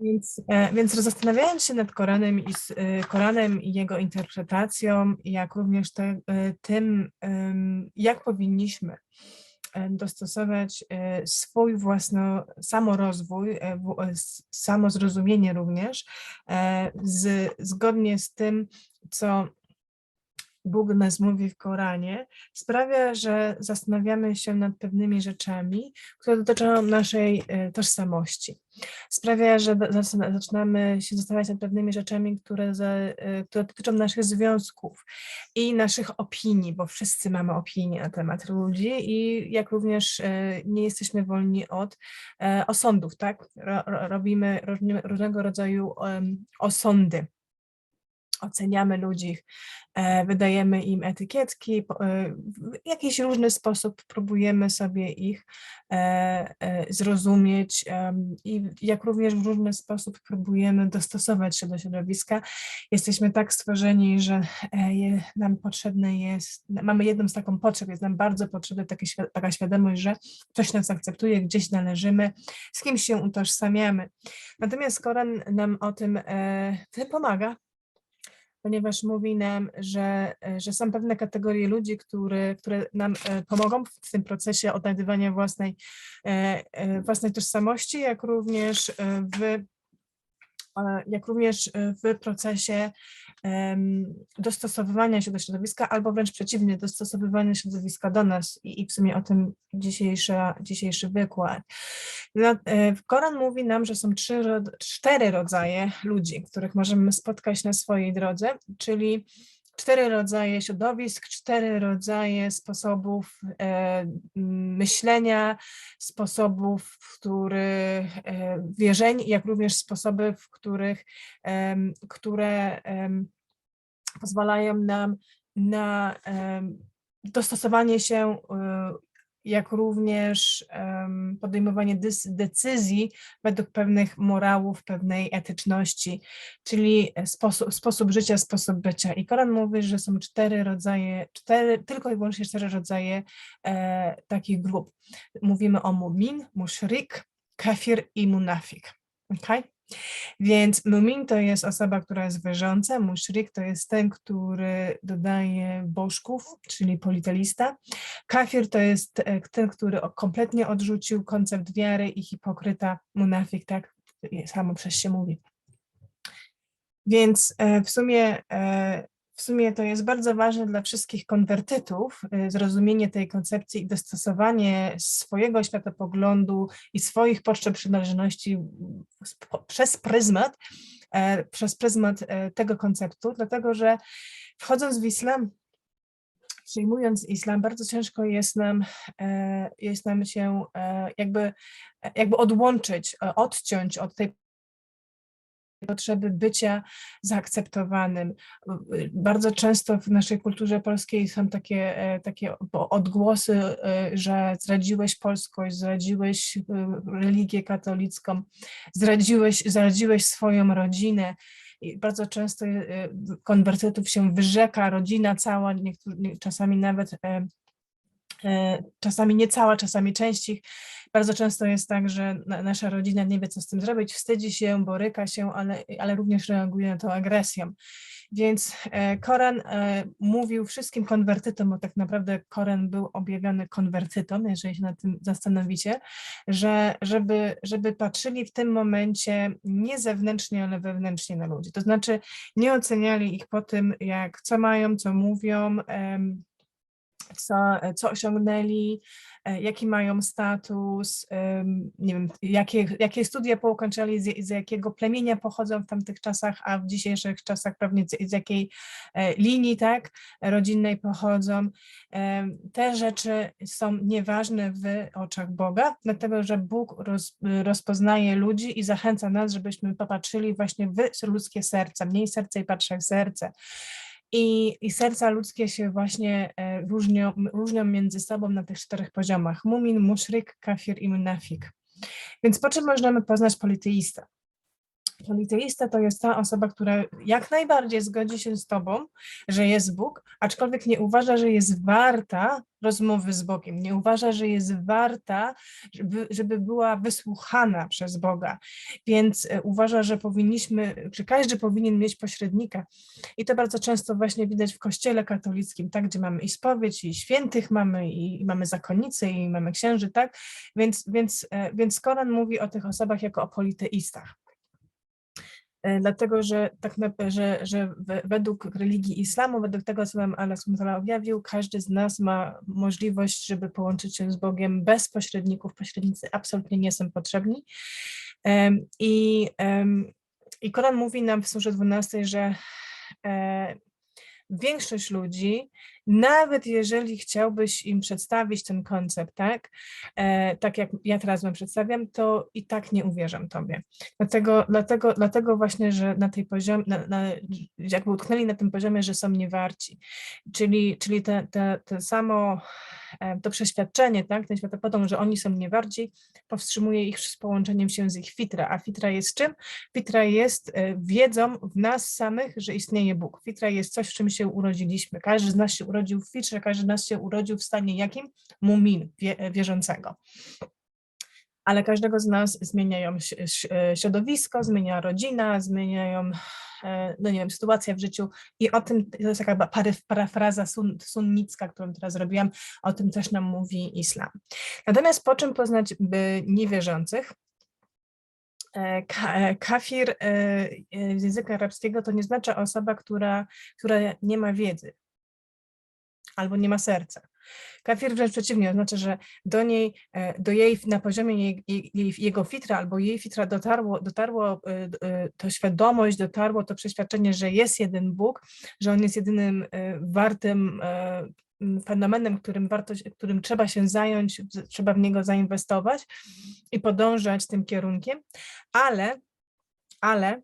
Więc, e, więc zastanawiając się nad Koranem i, s- e, Koranem i jego interpretacją, jak również te, e, tym, jak powinniśmy dostosować swój własny samorozwój, samozrozumienie również, z, zgodnie z tym, co Bóg nas mówi w Koranie, sprawia, że zastanawiamy się nad pewnymi rzeczami, które dotyczą naszej e, tożsamości. Sprawia, że zaczynamy się zastanawiać nad pewnymi rzeczami, które, za, e, które dotyczą naszych związków i naszych opinii, bo wszyscy mamy opinie na temat ludzi i jak również e, nie jesteśmy wolni od osądów, tak? Ro, ro, robimy różne- różnego rodzaju osądy oceniamy ludzi, e, wydajemy im etykietki, e, w jakiś różny sposób próbujemy sobie ich e, zrozumieć i jak również w różny sposób próbujemy dostosować się do środowiska. Jesteśmy tak stworzeni, że nam potrzebne jest, mamy jedną z taką potrzeb, jest nam bardzo potrzebna taka, świ- taka świadomość, że ktoś nas akceptuje, gdzieś należymy, z kimś się utożsamiamy. Natomiast Koran nam o tym pomaga, ponieważ mówi nam, że, e, że są pewne kategorie ludzi, które, które nam e, pomogą w tym procesie odnajdywania własnej, e, własnej tożsamości, jak również w, jak również w procesie dostosowywania się do środowiska, albo wręcz przeciwnie, dostosowywania środowiska do nas i, i w sumie o tym dzisiejsza, dzisiejszy wykład. Na- e, Koran mówi nam, że są trzy, cztery rodzaje ludzi, których możemy spotkać na swojej drodze, czyli cztery rodzaje środowisk, cztery rodzaje sposobów e, myślenia, sposobów, w których e, wierzeń, jak również sposoby, w których, em, które em, pozwalają nam na em, dostosowanie się, e, jak również podejmowanie decyzji według pewnych morałów, pewnej etyczności, czyli sposób, sposób życia, sposób bycia. I Koran mówi, że są cztery rodzaje, cztery, tylko i wyłącznie cztery rodzaje e, takich grup. Mówimy o mumin, mushrik, kafir i munafik. Okay? Więc mumin to jest osoba, która jest wierząca, mushrik to jest ten, który dodaje bożków, czyli politeista. Kafir to jest e, ten, który kompletnie odrzucił koncept wiary i hipokryta, munafik, tak samo przez się mówi. Więc e, w sumie, e, w sumie to jest bardzo ważne dla wszystkich konwertytów e, zrozumienie tej koncepcji i dostosowanie swojego światopoglądu i swoich potrzeb przynależności przez pryzmat, e, przez pryzmat e, tego konceptu, dlatego że wchodząc w islam, przyjmując islam, bardzo ciężko jest nam, e, jest nam się jakby, jakby odłączyć, odciąć od tej potrzeby bycia zaakceptowanym. Bardzo często w naszej kulturze polskiej są takie, e, takie odgłosy, e, że zdradziłeś polskość, zdradziłeś y, religię katolicką, zdradziłeś, zdradziłeś swoją rodzinę. I bardzo często konwertytów się wyrzeka rodzina cała, niektórzy, nie- czasami nawet e, e, czasami nie cała, czasami część ich. Bardzo często jest tak, że na, nasza rodzina nie wie, co z tym zrobić, wstydzi się, boryka się, ale, ale również reaguje na to agresją. Więc e, Koran e, mówił wszystkim konwertytom, bo tak naprawdę Koran był objawiony konwertytom, jeżeli się nad tym zastanowicie, że żeby, żeby patrzyli w tym momencie nie zewnętrznie, ale wewnętrznie na ludzi. To znaczy nie oceniali ich po tym, jak co mają, co mówią, co, co osiągnęli, e, jaki mają status, nie wiem, jakie, jakie studia poukończyli, z, z jakiego plemienia pochodzą w tamtych czasach, a w dzisiejszych czasach pewnie z, z jakiej e, linii tak, rodzinnej pochodzą. Te rzeczy są nieważne w oczach Boga, dlatego że Bóg roz, rozpoznaje ludzi i zachęca nas, żebyśmy popatrzyli właśnie w ludzkie serca, mniej serce i patrzę w serce. I, I serca ludzkie się właśnie e, różnią, różnią między sobą na tych czterech poziomach. Mumin, muszrik, kafir i munafik. Więc po czym możemy poznać politeistę? Politeista to jest ta osoba, która jak najbardziej zgodzi się z tobą, że jest Bóg, aczkolwiek nie uważa, że jest warta rozmowy z Bogiem, nie uważa, że jest warta, żeby, żeby była wysłuchana przez Boga, więc e, uważa, że powinniśmy, że każdy powinien mieć pośrednika. I to bardzo często właśnie widać w kościele katolickim, tak, gdzie mamy i spowiedź, i świętych mamy, i, i mamy zakonnicy, i mamy księży, tak, więc, więc, e, więc Koran mówi o tych osobach jako o politeistach. E, dlatego że tak że, że we- według religii islamu, według tego, co nam Allah objawił, każdy z nas ma możliwość, żeby połączyć się z Bogiem bez pośredników. Pośrednicy absolutnie nie są potrzebni. I, i Koran mówi nam w surze 12, że e, większość ludzi, nawet jeżeli chciałbyś im przedstawić ten koncept, tak, e, tak jak ja teraz wam przedstawiam, to i tak nie uwierzą tobie. Dlatego, dlatego, dlatego właśnie, że na tej poziomie, na, na, jakby utknęli na tym poziomie, że są niewarci. Czyli, czyli te, te, te samo e, to przeświadczenie, tak, ten światopogląd, że oni są niewarci, powstrzymuje ich z połączeniem się z ich fitra. A fitra jest czym? Fitra jest e, wiedzą w nas samych, że istnieje Bóg. Fitra jest coś, w czym się urodziliśmy. Każdy z nas się urodził w fitrze, każdy z nas się urodził w stanie jakim? Mumin, e, wierzącego ale każdego z nas zmieniają e, środowisko, zmienia rodzina, zmieniają, e, no nie wiem, sytuacja w życiu i o tym, to jest taka parafraza sun, sunnicka, którą teraz zrobiłam, o tym też nam mówi islam. Natomiast po czym poznać by niewierzących? Ka- Kafir z języka arabskiego to nie znaczy osoba, która, która nie ma wiedzy albo nie ma serca. Kafir wręcz przeciwnie, oznacza, że do niej, e, do jej na poziomie jej, jej, jego fitra albo jej fitra dotarło, dotarło e, e, to świadomość, dotarło to przeświadczenie, że jest jeden Bóg, że On jest jedynym wartym fenomenem, którym, warto, którym trzeba się zająć, trzeba w niego zainwestować i podążać tym kierunkiem, ale, ale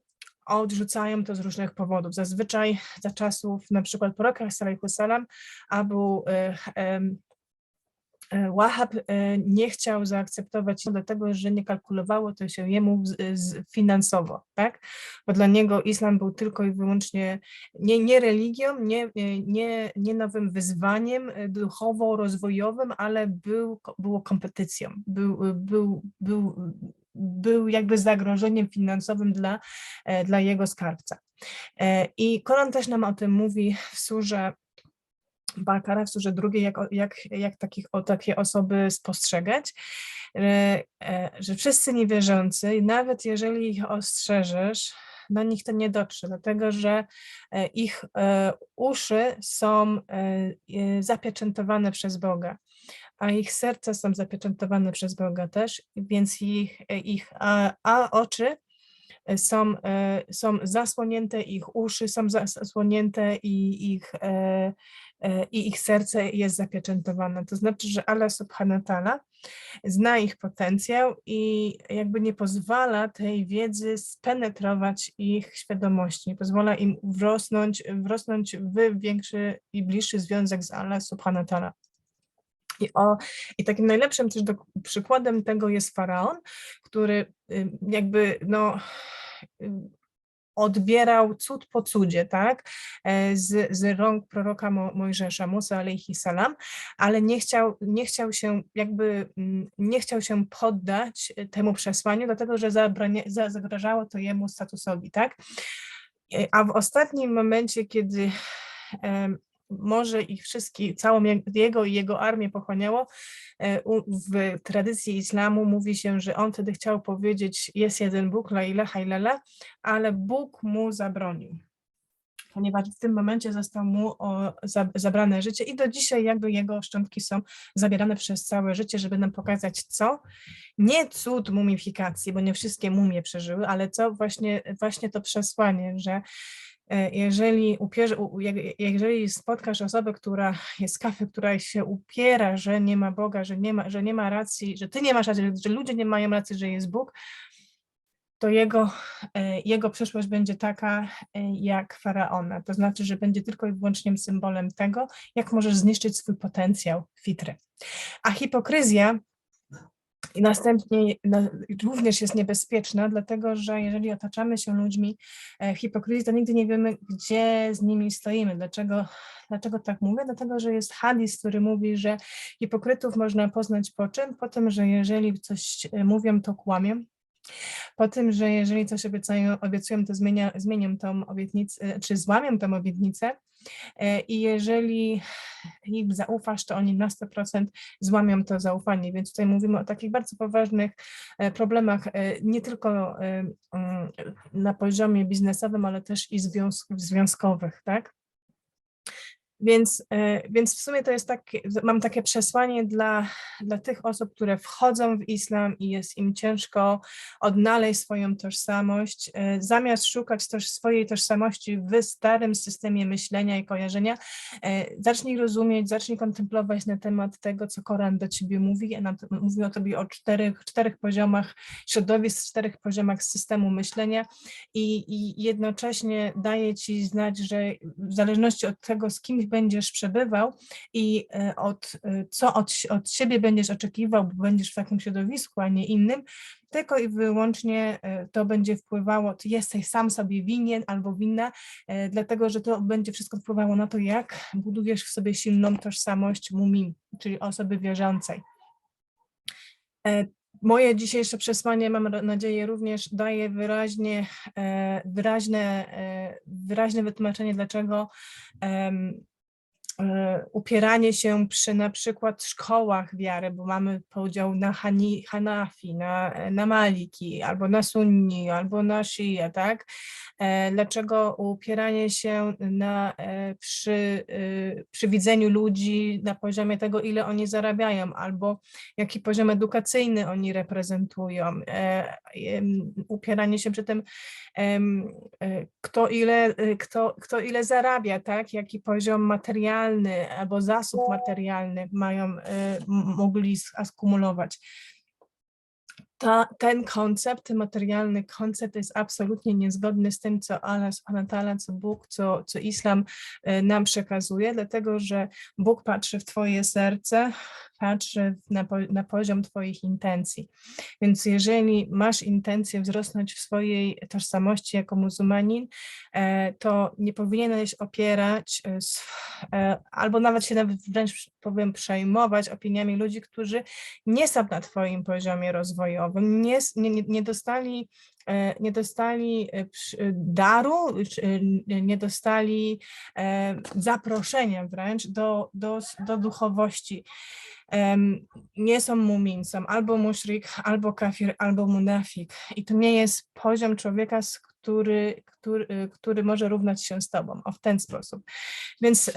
odrzucają to z różnych powodów. Zazwyczaj za czasów na przykład proroka sallallahu salam Abu e, em, e, Wahab e, nie chciał zaakceptować, dlatego że nie kalkulowało to się jemu finansowo, tak? Bo dla niego islam był tylko i wyłącznie nie, nie religią, nie, e, nie, nie nowym wyzwaniem e, duchowo-rozwojowym, ale był, było kompetycją, był, e, był, był, był jakby zagrożeniem finansowym dla, e, dla jego skarbca. E, I Koran też nam o tym mówi w surze Bakara, w surze drugiej, jak, jak, jak takich, o takie osoby spostrzegać, że, e, że wszyscy niewierzący, nawet jeżeli ich ostrzeżesz, do nich to nie dotrze, dlatego że ich uszy są zapieczętowane przez Boga, a ich serca są zapieczętowane przez Boga też, więc ich, e, ich a, a oczy e, są, e, są zasłonięte, ich uszy są zas- zasłonięte i ich, i ich serce jest zapieczętowane. To znaczy, że Allah subhanahu ta'ala zna ich potencjał i jakby nie pozwala tej wiedzy spenetrować ich świadomości, nie pozwala im wrosnąć, wrosnąć w większy i bliższy związek z Allah subhanahu ta'ala. I, o, I takim najlepszym też do, przykładem tego jest faraon, który jakby no, odbierał cud po cudzie, tak, e, z, z rąk proroka Mo, Mojżesza, Musa alaihi salam, ale nie chciał, nie chciał się jakby, nie chciał się poddać temu przesłaniu, dlatego że zabrania, za, zagrażało to jemu statusowi, tak. E, A w ostatnim momencie, kiedy może ich wszystkich, całą je- jego i jego armię pochłaniało, e, w tradycji islamu mówi się, że on wtedy chciał powiedzieć jest jeden Bóg, la ilaha illallah, ale Bóg mu zabronił. Ponieważ w tym momencie zostało mu o, za, zabrane życie i do dzisiaj jakby jego szczątki są zabierane przez całe życie, żeby nam pokazać co? Nie cud mumifikacji, bo nie wszystkie mumie przeżyły, ale co właśnie, właśnie to przesłanie, że e, jeżeli, upierze, jeżeli spotkasz osobę, która jest kafy, która się upiera, że nie ma Boga, że nie ma, że nie ma racji, że ty nie masz racji, że ludzie nie mają racji, że jest Bóg, to jego, e, jego przyszłość będzie taka e, jak faraona. To znaczy, że będzie tylko i wyłącznie symbolem tego, jak możesz zniszczyć swój potencjał fitry. A hipokryzja I następnie na, również jest niebezpieczna, dlatego że jeżeli otaczamy się ludźmi e, hipokryzji, to nigdy nie wiemy, gdzie z nimi stoimy. Dlaczego, dlaczego tak mówię? Dlatego, że jest hadis, który mówi, że hipokrytów można poznać po czym? Po tym, że jeżeli coś mówią, to kłamią. Po tym, że jeżeli coś obiecają, obiecują, to zmienia, zmienią tą obietnicę, czy złamią tą obietnicę. E, I jeżeli im zaufasz, to oni na 100% złamią to zaufanie. Więc tutaj mówimy o takich bardzo poważnych e, problemach, e, nie tylko na poziomie biznesowym, ale też i związkowych, tak? Więc, e, więc w sumie to jest tak, mam takie przesłanie dla, dla tych osób, które wchodzą w islam i jest im ciężko odnaleźć swoją tożsamość, e, zamiast szukać też swojej tożsamości w starym systemie myślenia i kojarzenia, e, zacznij rozumieć, zacznij kontemplować na temat tego, co Koran do ciebie mówi. Mówi o tobie o czterech, czterech poziomach środowisk, czterech poziomach systemu myślenia i, i jednocześnie daje ci znać, że w zależności od tego, z kim będziesz przebywał i e, od, e, co od, od siebie będziesz oczekiwał, bo będziesz w takim środowisku, a nie innym, tylko i wyłącznie e, to będzie wpływało, ty jesteś sam sobie winien albo winna, dlatego że to będzie wszystko wpływało na to, jak budujesz w sobie silną tożsamość mumin, czyli osoby wierzącej. Moje dzisiejsze przesłanie, mam nadzieję, również daje wyraźnie, wyraźne, wyraźne wytłumaczenie, dlaczego upieranie się przy na przykład szkołach wiary, bo mamy podział na Hani, Hanafi, na, na Maliki, albo na Sunni, albo na Shia, tak? E, dlaczego upieranie się na, e, przy, przy widzeniu ludzi na poziomie tego, ile oni zarabiają, albo jaki poziom edukacyjny oni reprezentują, upieranie się przy tym, kto ile, kto, kto ile zarabia, tak? Jaki poziom materialny, materialny albo zasób materialny mają, y, mogli skumulować. Ta, ten koncept, ten materialny koncept jest absolutnie niezgodny z tym, co Allah co Bóg, co, co Islam y, nam przekazuje, dlatego że Bóg patrzy w Twoje serce, patrzy na, na poziom Twoich intencji. Więc jeżeli masz intencję wzrosnąć w swojej tożsamości jako muzułmanin, e, to nie powinieneś opierać e, e, albo nawet się nawet wręcz powiem przejmować opiniami ludzi, którzy nie są na Twoim poziomie rozwojowym, nie, nie, nie dostali nie dostali daru, nie dostali zaproszenia wręcz do, do, do duchowości nie są mumin, są albo muszrik, albo kafir, albo munafik. I to nie jest poziom człowieka, który, który, który może równać się z tobą, o w ten sposób. Więc,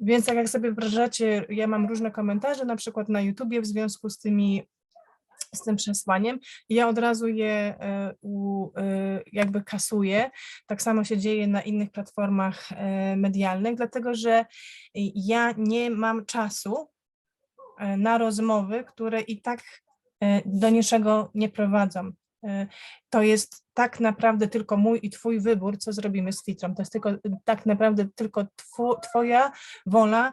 więc tak jak sobie wyobrażacie, ja mam różne komentarze, na przykład na YouTubie w związku z tymi z tym przesłaniem i ja od razu je e, u, e, jakby kasuję. Tak samo się dzieje na innych platformach e, medialnych, dlatego że ja nie mam czasu na rozmowy, które i tak do niczego nie prowadzą. E, to jest tak naprawdę tylko mój i twój wybór, co zrobimy z fitrą. To jest tylko tak naprawdę tylko twoja wola,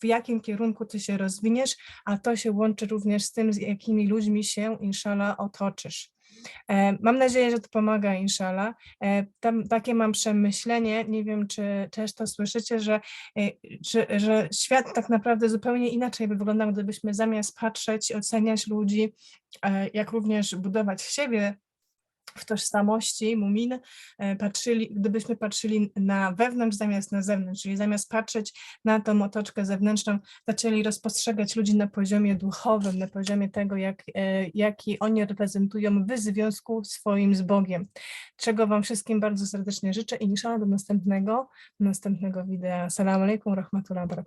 w jakim kierunku ty się rozwiniesz, a to się łączy również z tym, z jakimi ludźmi się, inshallah, otoczysz. E, mam nadzieję, że to pomaga, inshallah. E, tam, takie mam przemyślenie, nie wiem, czy też to słyszycie, że, e, że, że świat tak naprawdę zupełnie inaczej by wyglądał, gdybyśmy zamiast patrzeć oceniać ludzi, jak również budować siebie w tożsamości Mumin e, patrzyli, gdybyśmy patrzyli na wewnątrz zamiast na zewnątrz, czyli zamiast patrzeć na tą otoczkę zewnętrzną, zaczęli rozpostrzegać ludzi na poziomie duchowym, na poziomie tego, jak, e, jaki oni reprezentują w związku swoim z Bogiem. Czego Wam wszystkim bardzo serdecznie życzę i inshallah do następnego, następnego wideo. Assalamu alaikum, rahmatullahi